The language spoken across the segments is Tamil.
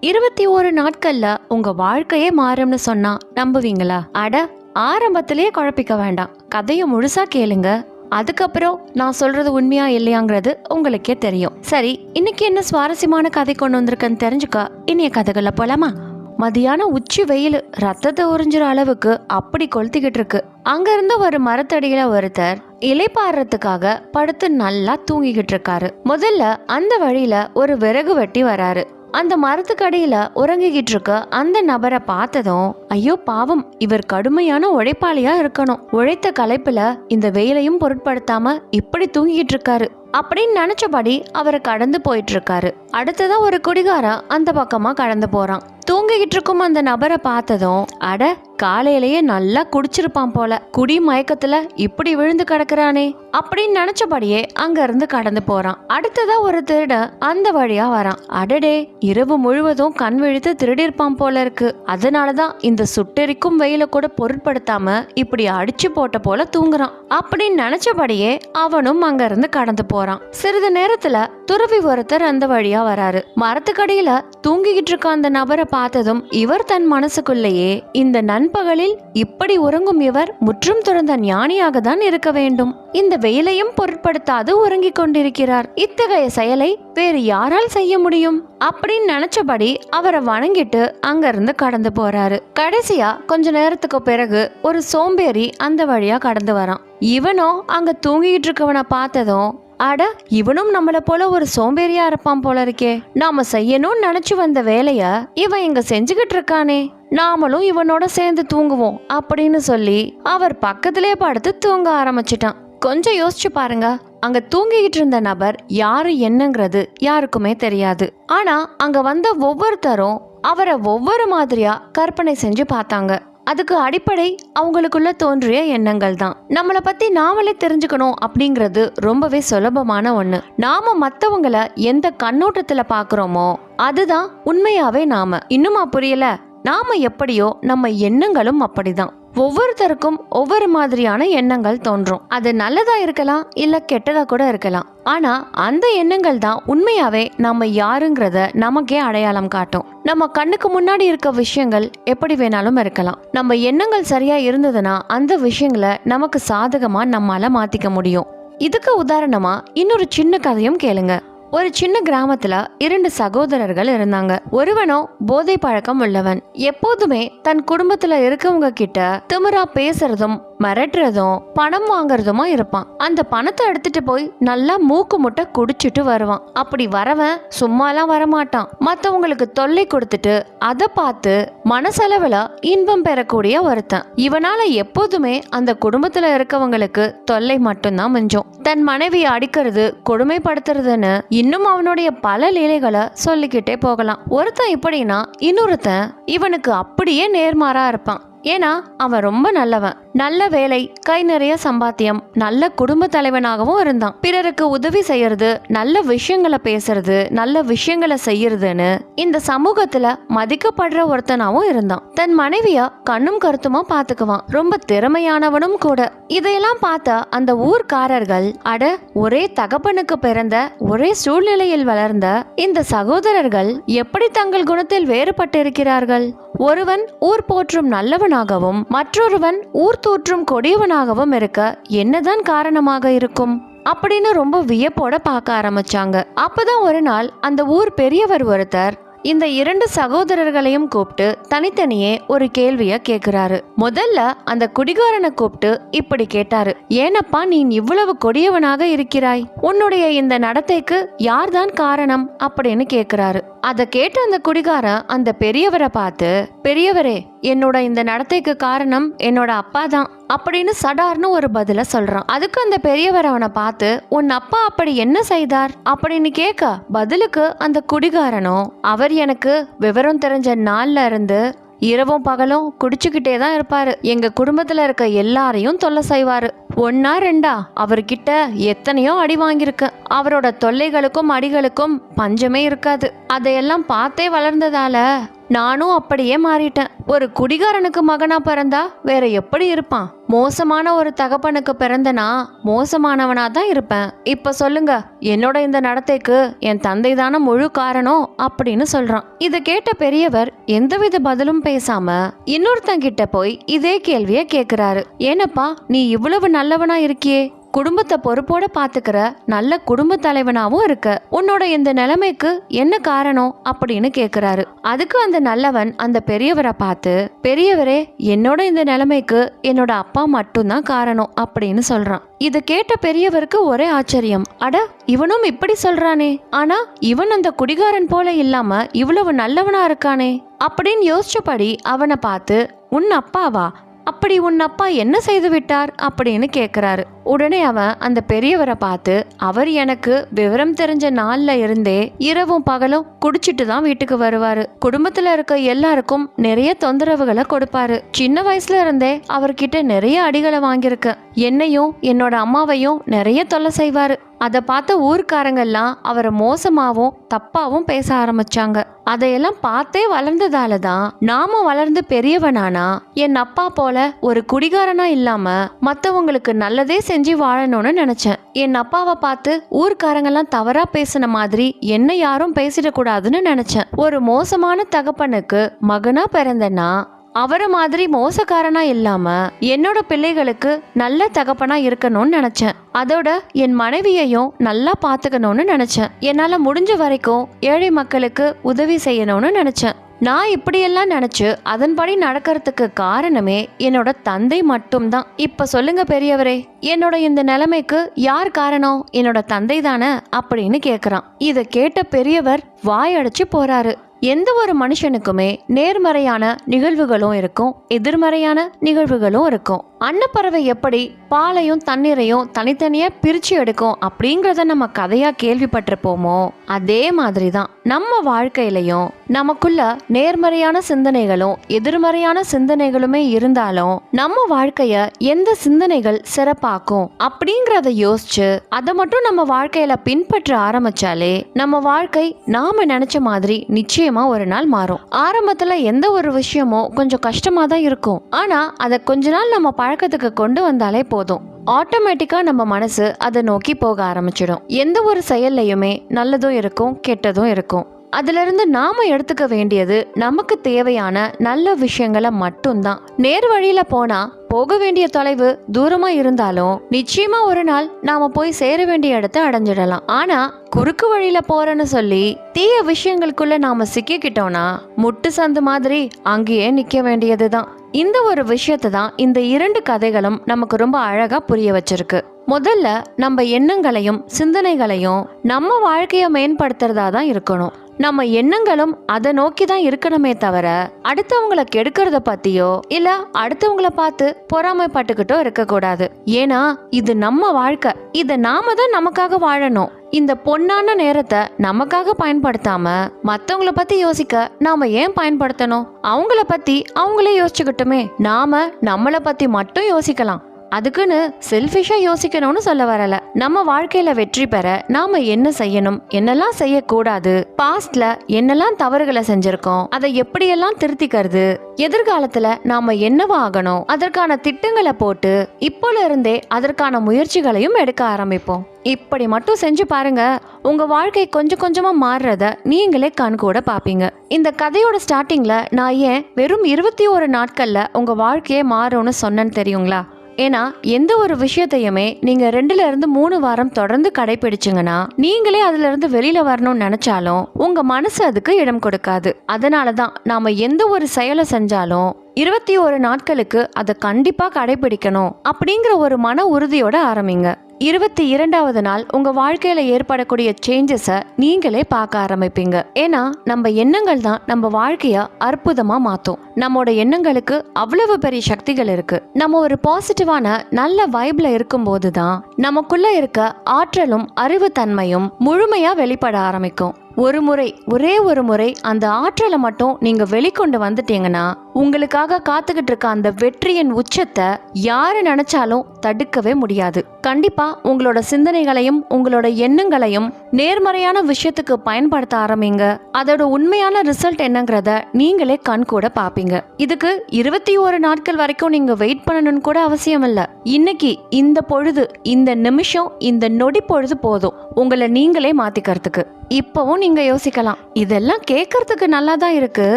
இருபத்தி ஒரு நாட்கள்ல உங்க வாழ்க்கையே மாறும்னு சொன்னா நம்புவீங்களா? அட ஆரம்பத்திலேயே குழப்பிக்க வேண்டாம். கதையை முழுசா கேளுங்க. அதுக்கப்புறம் நான் சொல்றது உண்மையா இல்லையாங்கிறது உங்களுக்கே தெரியும். சரி இன்னைக்கு என்ன சுவாரஸ்யமான கதை கொண்டு வந்திருக்கேன்னு தெரிஞ்சுக்க இனிய கதைகளை போலாமா? மதியானம் உச்சி வெயில் ரத்தத்தை உறிஞ்சுற அளவுக்கு அப்படி கொளுத்திக்கிட்டு இருக்கு. அங்கிருந்து ஒரு மரத்தடியில ஒருத்தர் இலைப்பாடுறதுக்காக படுத்து நல்லா தூங்கிக்கிட்டு இருக்காரு. முதல்ல அந்த வழியில ஒரு விறகு வெட்டி வராரு. அந்த மரத்துக்கடியில உறங்கிக்கிட்டு இருக்க அந்த நபரை பார்த்ததும் ஐயோ பாவம் இவர் கடுமையான உழைப்பாளியா இருக்கணும். உழைத்த களைப்புல இந்த வெயிலையும் பொருட்படுத்தாம இப்படி தூங்கிட்டு இருக்காரு. அப்படின்னு நினைச்சபடி அவரை கடந்து போயிட்டு இருக்காரு. அடுத்ததான் ஒரு குடிகாரன் அந்த பக்கமா கடந்து போறான். தூங்கிக்கிட்டு இருக்கும் அந்த நபரை பார்த்ததும் அட காலையிலேயே நல்லா குடிச்சிருப்பான் போல. குடி மயக்கத்துல இப்படி விழுந்து கிடக்குறானே அப்படின்னு நினைச்சபடியே அங்க இருந்து கடந்து போறான். அடுத்ததா ஒரு திருடன் அந்த வழியா வரான். அடடே இரவு முழுவதும் கண் விழித்து திருடியிருப்பான் போல இருக்கு. அதனாலதான் இந்த சுட்டெரிக்கும் வெயில கூட பொருட்படுத்தாம இப்படி அடிச்சு போட்ட போல தூங்குறான். அப்படின்னு நினைச்சபடியே அவனும் அங்க இருந்து கடந்து போறான். சிறிது நேரத்துல துறவி ஒருத்தர் அந்த வழியா வராரு. மரத்துக்கடியில தூங்கிக்கிட்டு இருக்க அந்த நபரை பார்த்ததும் இவர் தன் மனசுக்குள்ளேயே இந்த நண்பகலில் இப்படி உறங்கும் இவர் முற்றும் துறந்த ஞானியாக தான் இருக்க வேண்டும். இந்த வெயிலையும் பொருட்படுத்தாது உறங்கிக் கொண்டிருக்கிறார். இத்தகைய செயலை வேறு யாரால் செய்ய முடியும்? அப்படின்னு நினைச்சபடி அவரை வணங்கிட்டு அங்கிருந்து கடந்து போறாரு. கடைசியா கொஞ்ச நேரத்துக்கு பிறகு ஒரு சோம்பேறி அந்த வழியா கடந்து வரான். இவனும் அங்க தூங்கிட்டு இருக்கவனை பார்த்ததும் அட இவனும் நம்மளை போல ஒரு சோம்பேறியா இருப்பான் போல இருக்கே. நாம செய்யணும்னு நினைச்சு வந்த வேலைய இவன் இங்க செஞ்சுக்கிட்டு இருக்கானே. நாமளும் இவனோட சேர்ந்து தூங்குவோம் அப்படின்னு சொல்லி அவர் பக்கத்திலே படுத்து தூங்க ஆரம்பிச்சிட்டான். கொஞ்சம் யோசிச்சு பாருங்க. அங்க தூங்கிக்கிட்டு இருந்த நபர் யாரு என்னங்கிறது யாருக்குமே தெரியாது. ஆனா அங்க வந்த ஒவ்வொருத்தரும் அவரை ஒவ்வொரு மாதிரியா கற்பனை செஞ்சு பார்த்தாங்க. அதுக்கு அடிப்படை அவங்களுக்குள்ள தோன்றிய எண்ணங்கள் தான். நம்மளை பத்தி நாமளே தெரிஞ்சுக்கணும் அப்படிங்கிறது ரொம்பவே சுலபமான ஒண்ணு. நாம மத்தவங்கள எந்த கண்ணோட்டத்துல பாக்குறோமோ அதுதான் உண்மையாவே நாம. இன்னுமா புரியல? நாம எப்படியோ நம்ம எண்ணங்களும் அப்படிதான். ஒவ்வொருத்தருக்கும் ஒவ்வொரு மாதிரியான எண்ணங்கள் தோன்றும். அது நல்லதா இருக்கலாம் இல்ல கெட்டதா கூட இருக்கலாம். ஆனா அந்த எண்ணங்கள் தான் உண்மையாவே நம்ம யாருங்கிறத நமக்கே அடையாளம் காட்டும். நம்ம கண்ணுக்கு முன்னாடி இருக்க விஷயங்கள் எப்படி வேணாலும் இருக்கலாம். நம்ம எண்ணங்கள் சரியா இருந்ததுன்னா அந்த விஷயங்களை நமக்கு சாதகமா நம்மால மாத்திக்க முடியும். இதுக்கு உதாரணமா இன்னொரு சின்ன கதையும் கேளுங்க. ஒரு சின்ன கிராமத்துல இரண்டு சகோதரர்கள் இருந்தாங்க. ஒருவனோ போதை பழக்கம் உள்ளவன். எப்போதுமே தன் குடும்பத்துல இருக்கவங்க கிட்ட திமிரா பேசுறதும் மிரட்டுறதும் பணம் வாங்குறதுமா இருப்பான். அந்த பணத்தை எடுத்துட்டு போய் நல்லா மூக்கு முட்டை குடிச்சிட்டு வருவான். அப்படி வரவன் சும்மாலாம் வரமாட்டான். மற்றவங்களுக்கு தொல்லை கொடுத்துட்டு அதை பார்த்து மனசளவில் இன்பம் பெறக்கூடிய ஒருத்தன். இவனால எப்போதுமே அந்த குடும்பத்துல இருக்கவங்களுக்கு தொல்லை மட்டும்தான் மிஞ்சும். தன் மனைவியை அடிக்கிறது கொடுமைப்படுத்துறதுன்னு இன்னும் அவனுடைய பல லீலைகளை சொல்லிக்கிட்டே போகலாம். ஒருத்தன் இப்படின்னா இன்னொருத்தன் இவனுக்கு அப்படியே நேர்மாறா இருப்பான். ஏன்னா அவன் ரொம்ப நல்லவன். நல்ல வேலை கை நிறைய சம்பாத்தியம் நல்ல குடும்ப தலைவனாகவும் இருந்தான். பிறருக்கு உதவி செய்யறது நல்ல விஷயங்களை பேசுறது நல்ல விஷயங்களை செய்யறதுன்னு இந்த சமூகத்துல மதிக்கப்படுற ஒருத்தனாவும் இருந்தான். தன் மனைவிய கண்ணும் கருத்துமா பாத்துக்குவான். ரொம்ப திறமையானவனும் கூட. இதையெல்லாம் பார்த்த அந்த ஊர்க்காரர்கள் அட ஒரே தகப்பனுக்கு பிறந்த ஒரே சூழ்நிலையில் வளர்ந்த இந்த சகோதரர்கள் எப்படி தங்கள் குணத்தில் வேறுபட்டிருக்கிறார்கள்? ஒருவன் ஊர் போற்றும் நல்லவனாகவும் மற்றொருவன் ஊர் தூற்றும் கொடியவனாகவும் இருக்க என்னதான் காரணமாக இருக்கும்? அப்படின்னு ரொம்ப வியப்போட பார்க்க ஆரம்பிச்சாங்க. அப்பதான் ஒரு நாள் அந்த ஊர் பெரியவர் ஒருத்தர் இந்த இரண்டு சகோதரர்களையும் கூப்பிட்டு தனித்தனியே ஒரு கேள்விய கேக்குறாரு. முதல்ல அந்த குடிகாரனை கூப்பிட்டு இப்படி கேட்டாரு ஏனப்பா நீ இவ்வளவு கொடியவனாக இருக்கிறாய்? உன்னுடைய இந்த நடத்தைக்கு யார்தான் காரணம்? அப்படின்னு கேக்குறாரு. அதை கேட்ட அந்த குடிகாரன் அந்த பெரியவரை பார்த்து பெரியவரே என்னோட இந்த நடத்தைக்கு காரணம் என்னோட அப்பா தான். அப்படின்னு சடார்னு ஒரு பதில சொல்றான். அதுக்கு அந்த பெரியவர் அவனை பார்த்து உன் அப்பா அப்படி என்ன செய்தார்? அப்படின்னு கேட்க பதிலுக்கு அந்த குடிகாரனும் அவர் எனக்கு விவரம் தெரிஞ்ச நாள்ல இருந்து இரவும் பகலும் குடிச்சுக்கிட்டே தான் இருப்பாரு. எங்க குடும்பத்துல இருக்க எல்லாரையும் தொல்லை செய்வாரு. ஒன்னா ரெண்டா அவர்கிட்ட எத்தனையோ அடி வாங்கியிருக்கேன் அவரோட தொல்லைகளுக்கும் அடிகளுக்கும் பஞ்சமே இருக்காது. அதையெல்லாம் பார்த்தே வளர்ந்ததால நானும் அப்படியே மாறிட்டேன். ஒரு குடிகாரனுக்கு மகனா பிறந்தா வேற எப்படி இருப்பான்? மோசமான ஒரு தகப்பனுக்கு பிறந்தனா மோசமானவனா தான் இருப்பேன். இப்ப சொல்லுங்க என்னோட இந்த நடத்தைக்கு என் தந்தை தானே முழு காரணம் அப்படின்னு சொல்றான். இதை கேட்ட பெரியவர் எந்தவித பதிலும் பேசாம இன்னொருத்தங்கிட்ட போய் இதே கேள்விய கேக்குறாரு. ஏனப்பா நீ இவ்வளவு நல்லவனா இருக்கியே? குடும்பத்தை பொறுப்போட பார்த்துக்கிற நல்ல குடும்ப தலைவனாகவும் இருக்க. உன்னோட இந்த நிலைமைக்கு என்ன காரணம் அப்படின்னு கேட்குறாரு அதுக்கு அந்த நல்லவன் அந்த பெரியவரை பார்த்து பெரியவரே என்னோட இந்த நிலைமைக்கு என்னோட அப்பா மட்டும்தான் காரணம் அப்படின்னு சொல்றான். இதை கேட்ட பெரியவருக்கு ஒரே ஆச்சரியம். அட இவனும் இப்படி சொல்றானே. ஆனா இவன் அந்த குடிகாரன் போல இல்லாம இவ்வளவு நல்லவனா இருக்கானே அப்படின்னு யோசிச்சபடி அவனை பார்த்து உன் அப்பாவா? அப்படி உன் அப்பா என்ன செய்து விட்டார் அப்படின்னு கேட்குறாரு உடனே அவன் அந்த பெரியவரை பார்த்து அவர் எனக்கு விவரம் தெரிஞ்ச நாள்ல இருந்தே இரவும் பகலும் குடிச்சிட்டு தான் வீட்டுக்கு வருவாரு. குடும்பத்துல இருக்க எல்லாருக்கும் நிறைய தொந்தரவுகளை கொடுப்பாரு. சின்ன வயசுல இருந்தே அவர்கிட்ட நிறைய அடிகளை வாங்கியிருக்கேன் என்னையும் என்னோட அம்மாவையும் நிறைய தொல்லை செய்வாரு. அதை பார்த்த ஊர்க்காரங்கெல்லாம் அவரை மோசமாகவும் தப்பாகவும் பேச ஆரம்பிச்சாங்க. அதையெல்லாம் பார்த்தே வளர்ந்ததால தான் நாம வளர்ந்து பெரியவனானா என் அப்பா போல ஒரு குடிகாரனா இல்லாம மத்தவங்களுக்கு நல்லதே செஞ்சு வாழணும்னு நினைச்சேன். என் அப்பாவை பார்த்து ஊர்க்காரங்கெல்லாம் தவறா பேசின மாதிரி என்ன யாரும் பேசிடக்கூடாதுன்னு நினைச்சேன். ஒரு மோசமான தகப்பனுக்கு மகனா பிறந்தனா அவரை மாதிரி மோசக்காரனா இல்லாம என்னோட பிள்ளைகளுக்கு நல்ல தகப்பனா இருக்கணும்னு நினைச்சேன். அதோட என் மனைவியையும் நல்லா பாத்துக்கணும்னு நினைச்சேன். என்னால முடிஞ்ச வரைக்கும் ஏழை மக்களுக்கு உதவி செய்யணும்னு நினைச்சேன். நான் இப்படியெல்லாம் நினச்சி அதன்படி நடக்கிறதுக்கு காரணமே என்னோட தந்தை மட்டும்தான். இப்போ சொல்லுங்க பெரியவரே என்னோட இந்த நிலைமைக்கு யார் காரணம்? என்னோட தந்தை தானே அப்படின்னு கேட்குறான் இதை கேட்ட பெரியவர் வாயடைச்சு போறாரு. எந்த ஒரு மனுஷனுக்குமே நேர்மறையான நிகழ்வுகளும் இருக்கும் எதிர்மறையான நிகழ்வுகளும் இருக்கும். அன்னப்பறவை எப்படி பாலையும் தண்ணீரையும் தனித்தனியாக பிரித்து எடுக்கும் அப்படிங்கிறத நம்ம கதையாக கேள்விப்பட்டிருப்போமோ? அதே மாதிரி தான் நம்ம வாழ்க்கையிலையும் நமக்குள்ள நேர்மறையான சிந்தனைகளும் எதிர்மறையான சிந்தனைகளுமே இருந்தாலும் நம்ம வாழ்க்கைய எந்த சிந்தனைகள் சிறப்பாக்கும் அப்படிங்கிறத யோசிச்சு அதை மட்டும் நம்ம வாழ்க்கையில பின்பற்ற ஆரம்பிச்சாலே நம்ம வாழ்க்கை நாம நினைச்ச மாதிரி நிச்சயமா ஒரு நாள் மாறும். ஆரம்பத்துல எந்த ஒரு விஷயமும் கொஞ்சம் கஷ்டமா தான் இருக்கும். ஆனா அதை கொஞ்ச நாள் நம்ம பழக்கத்துக்கு கொண்டு வந்தாலே போதும். ஆட்டோமேட்டிக்காக நம்ம மனசு அதை நோக்கி போக ஆரம்பிச்சிடும். எந்த ஒரு செயல்லையுமே நல்லதும் இருக்கும் கெட்டதும் இருக்கும். அதிலிருந்து நாம எடுத்துக்க வேண்டியது நமக்கு தேவையான நல்ல விஷயங்களை மட்டும்தான். நேர் வழியில போனா போக வேண்டிய தொலைவு தூரமா இருந்தாலும் நிச்சயமா ஒரு நாள் நாம போய் சேர வேண்டிய இடத்த அடைஞ்சிடலாம். ஆனா குறுக்கு வழியில போறேன்னு சொல்லி தீய விஷயங்களுக்குள்ள நாம சிக்கிக்கிட்டோம்னா முட்டு சந்து மாதிரி அங்கேயே நிக்க வேண்டியதுதான். இந்த ஒரு விஷயத்தை தான் இந்த இரண்டு கதைகளும் நமக்கு ரொம்ப அழகாக புரிய வச்சிருக்கு. முதல்ல நம்ம எண்ணங்களையும் சிந்தனைகளையும் நம்ம வாழ்க்கையை மேம்படுத்துறதா தான் இருக்கணும். நம்ம எண்ணங்களும் அதை நோக்கி தான் இருக்கணுமே தவிர அடுத்தவங்கள கெடுக்கிறத பத்தியோ இல்ல அடுத்தவங்கள பார்த்து பொறாமைப்பட்டுக்கிட்டோ இருக்கக்கூடாது. ஏன்னா இது நம்ம வாழ்க்கை. இதை நாம தான் நமக்காக வாழணும். இந்த பொன்னான நேரத்தை நமக்காக பயன்படுத்தாம மத்தவங்கள பத்தி யோசிக்க நாம ஏன் பயன்படுத்தணும்? அவங்கள பத்தி அவங்களே யோசிச்சுக்கிட்டுமே நாம நம்மளை பத்தி மட்டும் யோசிக்கலாம். அதுக்குன்னு செல்ஃபிஷாக யோசிக்கணும்னு சொல்ல வரல. நம்ம வாழ்க்கையில வெற்றி பெற நாம என்ன செய்யணும்? என்னெல்லாம் செய்யக்கூடாது? பாஸ்ட்ல என்னெல்லாம் தவறுகளை செஞ்சிருக்கோம்? அதை எப்படியெல்லாம் திருத்திக்கிறது? எதிர்காலத்துல நாம என்னவா ஆகணும்? அதற்கான திட்டங்களை போட்டு இப்போல இருந்தே அதற்கான முயற்சிகளையும் எடுக்க ஆரம்பிப்போம். இப்படி மட்டும் செஞ்சு பாருங்க உங்க வாழ்க்கை கொஞ்சம் கொஞ்சமா மாறுறத நீங்களே கண் கூட பாப்பீங்க. இந்த கதையோட ஸ்டார்டிங்ல நான் ஏன் வெறும் இருபத்தி ஒரு நாட்கள்ல உங்க வாழ்க்கையே மாறும்னு சொன்னேன்னு தெரியுங்களா? ஏன்னா எந்த ஒரு விஷயத்தையுமே நீங்க ரெண்டுல இருந்து மூணு வாரம் தொடர்ந்து கடைபிடிச்சிங்கன்னா நீங்களே அதுல இருந்து வெளியில வரணும்னு நினைச்சாலும் உங்க மனசு அதுக்கு இடம் கொடுக்காது. அதனாலதான் நாம எந்த ஒரு செயலை செஞ்சாலும் இருபத்தி ஒரு நாட்களுக்கு அதை கண்டிப்பா கடைபிடிக்கணும் அப்படிங்கிற ஒரு மன உறுதியோட ஆரம்பிங்க. இருபத்தி இரண்டாவது நாள் உங்கள் வாழ்க்கையில் ஏற்படக்கூடிய சேஞ்சஸை நீங்களே பார்க்க ஆரம்பிப்பீங்க. ஏன்னா நம்ம எண்ணங்கள் தான் நம்ம வாழ்க்கையை அற்புதமாக மாற்றும் நம்மோட எண்ணங்களுக்கு அவ்வளவு பெரிய சக்திகள் இருக்கு. நம்ம ஒரு பாசிட்டிவான நல்ல வைப்ல இருக்கும்போது தான் நமக்குள்ள இருக்க ஆற்றலும் அறிவுத்தன்மையும் முழுமையாக வெளிப்பட ஆரம்பிக்கும். ஒரு முறை ஒரே ஒரு முறை அந்த ஆற்றலை மட்டும் நீங்க வெளிக்கொண்டு வந்துட்டீங்கன்னா உங்களுக்காக காத்துக்கிட்டு இருக்க அந்த வெற்றியின் உச்சத்தை யாரு நினைச்சாலும் தடுக்கவே முடியாது. கண்டிப்பா உங்களோட சிந்தனைகளையும் உங்களோட எண்ணங்களையும் நேர்மறையான விஷயத்துக்கு பயன்படுத்த ஆரம்பிங்க. அதோட உண்மையான ரிசல்ட் என்னங்கிறத நீங்களே கண் கூட பாப்பீங்க இதுக்கு இருபத்தி ஒரு நாட்கள் வரைக்கும் நீங்க வெயிட் பண்ணணும்னு கூட அவசியம் இல்ல. இன்னைக்கு இந்த பொழுது இந்த நிமிஷம் இந்த நொடி பொழுது போதும். உங்களை நீங்களே மாத்திக்கிறதுக்கு. இப்பவும் நீங்க யோசிக்கலாம். இதெல்லாம் கேட்கறதுக்கு நல்லா தான் இருக்கு.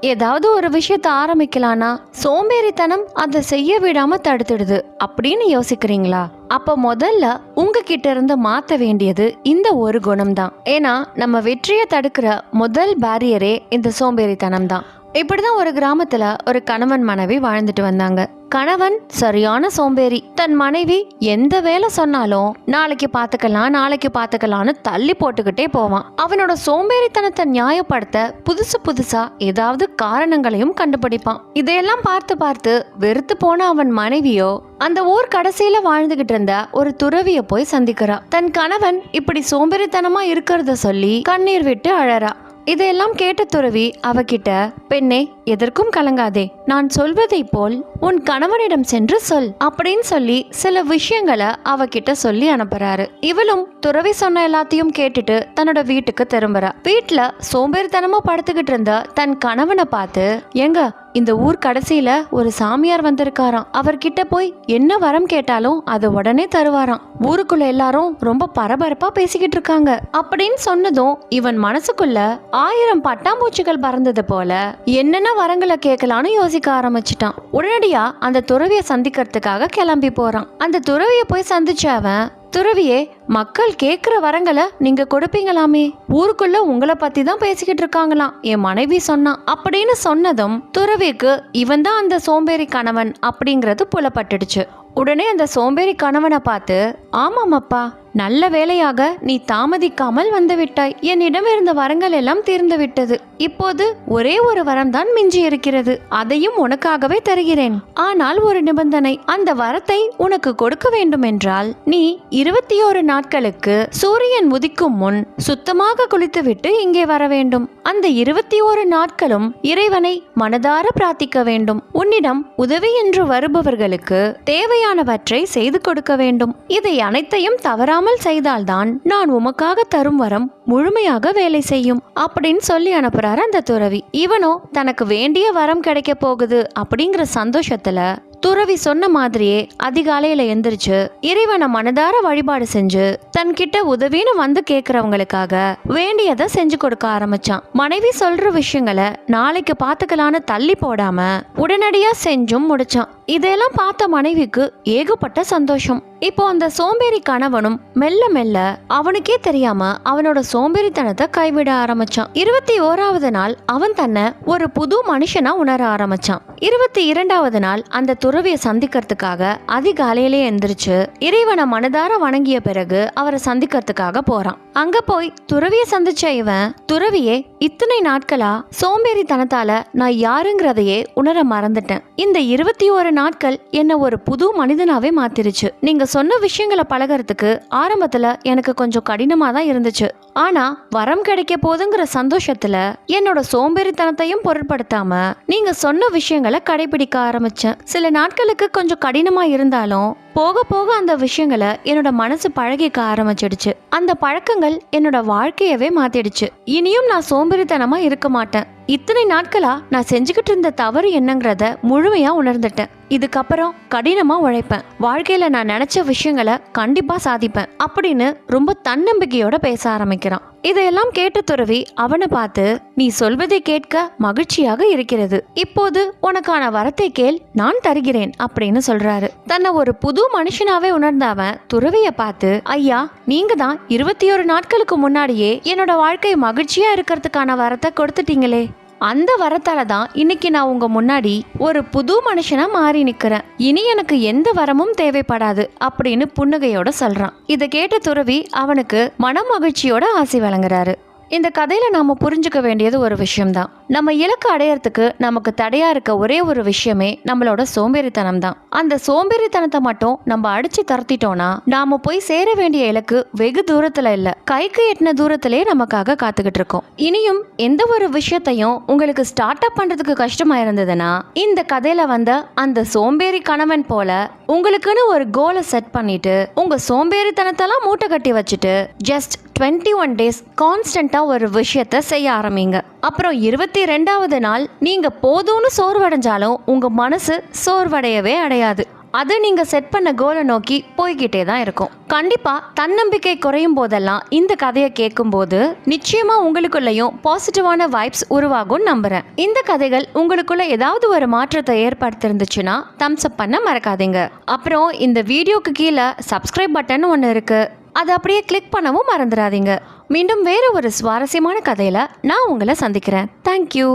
ஏதாவது ஒரு விஷயத்த ஆரம்பிக்கலானா சோம்பேறித்தனம் அதை செய்ய விடாம தடுத்துடுது அப்படின்னு யோசிக்கிறீங்களா? அப்ப முதல்ல உங்ககிட்ட இருந்து மாத்த வேண்டியது இந்த ஒரு குணம் தான் ஏன்னா நம்ம வெற்றியை தடுக்கிற முதல் பேரியரே இந்த சோம்பேறித்தனம் தான் இப்படி தான் ஒரு கிராமத்தில் ஒரு கணவன் மனைவி வாழ்ந்துட்டு வந்தாங்க. கணவன் சரியான சோம்பேறி. தன் மனைவி எந்த வேலை சொன்னாலும் நாளைக்கு பார்த்துக்கலாம் நாளைக்கு பார்த்துக்கலான்னு தள்ளி போட்டுக்கிட்டே போவான். அவனோட சோம்பேறித்தனத்தை நியாயப்படுத்த புதுசு புதுசா ஏதாவது காரணங்களையும் கண்டுபிடிப்பான். இதையெல்லாம் பார்த்து பார்த்து வெறுத்து போன அவன் மனைவியோ அந்த ஊர் கடைசியில வாழ்ந்துகிட்டு இருந்த ஒரு துறவிய போய் சந்திக்கிறா. தன் கணவன் இப்படி சோம்பேறித்தனமா இருக்கிறத சொல்லி கண்ணீர் விட்டு அழறா. இதையெல்லாம் கேட்ட துறவி அவகிட்ட பெண்ணே எதற்கும் கலங்காதே. நான் சொல்வதைப் போல் உன் கணவனிடம் சென்று சொல் அப்படின்னு சொல்லி சில விஷயங்களை அவகிட்ட சொல்லி அனுப்புறாரு. இவளும் துறவி சொன்ன எல்லாத்தையும் கேட்டுட்டு தன்னோட வீட்டுக்கு திரும்புறா. வீட்டுல சோம்பேறித்தனமா படுத்துக்கிட்டு இருந்த தன் கணவனை பார்த்து எங்க இந்த ஊர் கடைசியில ஒரு சாமியார் வந்திருக்காராம். அவர்கிட்ட போய் என்ன வரம் கேட்டாலும் அதை உடனே தருவாராம். ஊருக்குள்ள எல்லாரும் ரொம்ப பரபரப்பா பேசிக்கிட்டு இருக்காங்க. அப்படின்னு சொன்னதும் இவன் மனசுக்குள்ள ஆயிரம் பட்டாம்பூச்சிகள் பறந்தது போல என்னென்ன வரங்களை கேட்கலான்னு யோசிக்க ஆரம்பிச்சிட்டான். உடனடியா அந்த துறவியை சந்திக்கிறதுக்காக கிளம்பி போறான். அந்த துறவியை போய் சந்திச்ச அவன் துறவியே மக்கள் கேட்குற வரங்களை நீங்கள் கொடுப்பீங்களாமே? ஊருக்குள்ள உங்களை பற்றி தான் பேசிக்கிட்டு இருக்காங்களாம் என் மனைவி சொன்னான் அப்படின்னு சொன்னதும் துறவிக்கு இவன் தான் அந்த சோம்பேறி கணவன் அப்படிங்கிறது புலப்பட்டுடுச்சு. உடனே அந்த சோம்பேறி கணவனை பார்த்து ஆமாம் அப்பா நல்ல வேலையாக நீ தாமதிக்காமல் வந்துவிட்டாய். என்னிடம் இருந்த வரங்கள் எல்லாம் தீர்ந்துவிட்டது. இப்போது ஒரே ஒரு வரம் தான் மிஞ்சி இருக்கிறது அதையும் உனக்காகவே தருகிறேன். ஆனால் ஒரு நிபந்தனை அந்த வரத்தை உனக்கு கொடுக்க வேண்டும் என்றால் நீ இருபத்தி ஒரு நாட்களுக்கு சூரியன் உதிக்கும் முன் சுத்தமாக குளித்துவிட்டு இங்கே வர வேண்டும். அந்த இருபத்தி ஒரு நாட்களும் இறைவனை மனதார பிரார்த்திக்க வேண்டும். உன்னிடம் உதவி என்று வருபவர்களுக்கு தேவையானவற்றை செய்து கொடுக்க வேண்டும். இதை அனைத்தையும் தவறாமல் செய்தால்தான் நான் உமக்காக தரும் வரம் முழுமையாக வேலை செய்யும் அப்படின்னு சொல்லி அனுப்புறாரு அந்த துறவி. இவனோ தனக்கு வேண்டிய வரம் கிடைக்க போகுது அப்படிங்கிற சந்தோஷத்துல துறவி சொன்ன மாதிரியே அதிகாலையில எந்திரிச்சு இறைவனை மனதார வழிபாடு செஞ்சு தன்கிட்ட உதவின்னு வந்து கேக்குறவங்களுக்காக வேண்டியதை செஞ்சு கொடுக்க ஆரம்பிச்சான். மனைவி சொல்ற விஷயங்களை நாளைக்கு பாத்துக்கலான்னு தள்ளி போடாம உடனடியா செஞ்சும் முடிச்சான். இதெல்லாம் பார்த்த மனைவிக்கு ஏகப்பட்ட சந்தோஷம். இப்போ அந்த சோம்பேறி கணவனும் மெல்ல மெல்ல அவனுக்கே தெரியாம அவனோட சோம்பேறித்தனத்தை கைவிட ஆரம்பிச்சான். இருபத்தி ஓராவது நாள் அவன் தன்னை ஒரு புது மனுஷனா உணர ஆரம்பிச்சான். இருபத்தி இரண்டாவது நாள் அந்த துறவியை சந்திக்கிறதுக்காக அதிகாலையிலே எந்திரிச்சு இறைவனை மனதார வணங்கிய பிறகு அவரை சந்திக்கிறதுக்காக போறான். அங்க போய் துறவியை சந்திச்ச இவன் துறவியே இத்தனை நாட்களா சோம்பேறித்தனத்தால நான் யாருங்கிறதையே உணர மறந்துட்டேன். இந்த இருபத்தி ஒரு நாட்கள் என்னை ஒரு புது மனிதனாகவே மாத்திருச்சு. நீங்க சொன்ன விஷயங்களை பழகறதுக்கு ஆரம்பத்துல எனக்கு கொஞ்சம் கடினமாக தான் இருந்துச்சு. ஆனா வரம் கிடைக்க போதுங்கிற சந்தோஷத்துல என்னோட சோம்பேறித்தனத்தையும் பொருட்படுத்தாம நீங்க சொன்ன விஷயங்களை கடைபிடிக்க ஆரம்பிச்சேன். சில நாட்களுக்கு கொஞ்சம் கடினமா இருந்தாலும் போக போக அந்த விஷயங்களை என்னோட மனசு பழகிக்க ஆரம்பிச்சிடுச்சு. அந்த பழக்கங்கள் என்னோட வாழ்க்கையவே மாத்திடுச்சு. இனியும் நான் சோம்பேறித்தனமா இருக்க மாட்டேன். இத்தனை நாட்களா நான் செஞ்சுக்கிட்டு இருந்த தவறு என்னங்கிறத முழுமையா உணர்ந்துட்டேன். இதுக்கப்புறம் கடினமா உழைப்பேன். வாழ்க்கையில நான் நினைச்ச விஷயங்களை கண்டிப்பா சாதிப்பேன். அப்படின்னு ரொம்ப தன்னம்பிக்கையோட பேச ஆரம்பிக்கும் ஆரம்பிக்கிறான் இதையெல்லாம் கேட்ட துறவி அவனை பார்த்து நீ சொல்வதை கேட்க மகிழ்ச்சியாக இருக்கிறது. இப்போது உனக்கான வரத்தை கேள் நான் தருகிறேன் அப்படின்னு சொல்றாரு. தன்னை ஒரு புது மனுஷனாவே உணர்ந்த அவன் துறவிய பார்த்து ஐயா நீங்க தான் இருபத்தி ஒரு நாட்களுக்கு முன்னாடியே என்னோட வாழ்க்கை மகிழ்ச்சியா இருக்கிறதுக்கான வரத்தை கொடுத்துட்டீங்களே. அந்த வரத்தால தான் இன்னைக்கு நான் உங்க முன்னாடி ஒரு புது மனுஷனா மாறி நிக்கிறேன். இனி எனக்கு எந்த வரமும் தேவைப்படாது அப்படின்னு புன்னகையோட சொல்றான். இதை கேட்ட துறவி அவனுக்கு மன மகிழ்ச்சியோட ஆசி வழங்குறாரு. இந்த கதையில் நாம் புரிஞ்சுக்க வேண்டியது ஒரு விஷயம்தான். நம்ம இலக்கு அடையறதுக்கு நமக்கு தடையாக இருக்க ஒரே ஒரு விஷயமே நம்மளோட சோம்பேறித்தனம் தான். அந்த சோம்பேறித்தனத்தை மட்டும் நம்ம அடிச்சு தரத்திட்டோம்னா நாம் போய் சேர வேண்டிய இலக்கு வெகு தூரத்தில் இல்லை. கைக்கு எட்டின தூரத்திலே நமக்காக காத்துக்கிட்டு இருக்கோம். இனியும் எந்த ஒரு விஷயத்தையும் உங்களுக்கு ஸ்டார்ட் அப் பண்ணுறதுக்கு கஷ்டமாக இருந்ததுன்னா இந்த கதையில் வந்த அந்த சோம்பேறி கணவன் போல உங்களுக்குன்னு ஒரு கோலை செட் பண்ணிட்டு உங்கள் சோம்பேறித்தனத்தெல்லாம் மூட்டை கட்டி வச்சுட்டு ஜஸ்ட் டுவெண்ட்டி ஒன் டேஸ் கான்ஸ்டண்ட்டாக ஒரு விஷயத்த செய்ய ஆரம்பிங்க. அப்புறம் இருபத்தி ரெண்டாவது நாள் நீங்கள் போதும்னு சோர்வடைஞ்சாலும் உங்கள் மனசு சோர்வடையவே அடையாது. அது நீங்கள் செட் பண்ண கோலை நோக்கி போய்கிட்டே தான் இருக்கும். கண்டிப்பாக தன்னம்பிக்கை குறையும் போதெல்லாம் இந்த கதையை கேட்கும்போது நிச்சயமாக உங்களுக்குள்ளேயும் பாசிட்டிவான வைப்ஸ் உருவாகும் நம்புகிறேன் இந்த கதைகள் உங்களுக்குள்ள ஏதாவது ஒரு மாற்றத்தை ஏற்படுத்திருந்துச்சுன்னா தம்ஸ் அப் பண்ண மறக்காதீங்க. அப்புறம் இந்த வீடியோக்கு கீழே சப்ஸ்கிரைப் பட்டன் ஒன்று இருக்குது அதை அப்படியே கிளிக் பண்ணவும் மறந்துடாதீங்க மீண்டும் வேறு ஒரு சுவாரஸ்யமான கதையில் நான் உங்களை சந்திக்கிறேன். தேங்க்யூ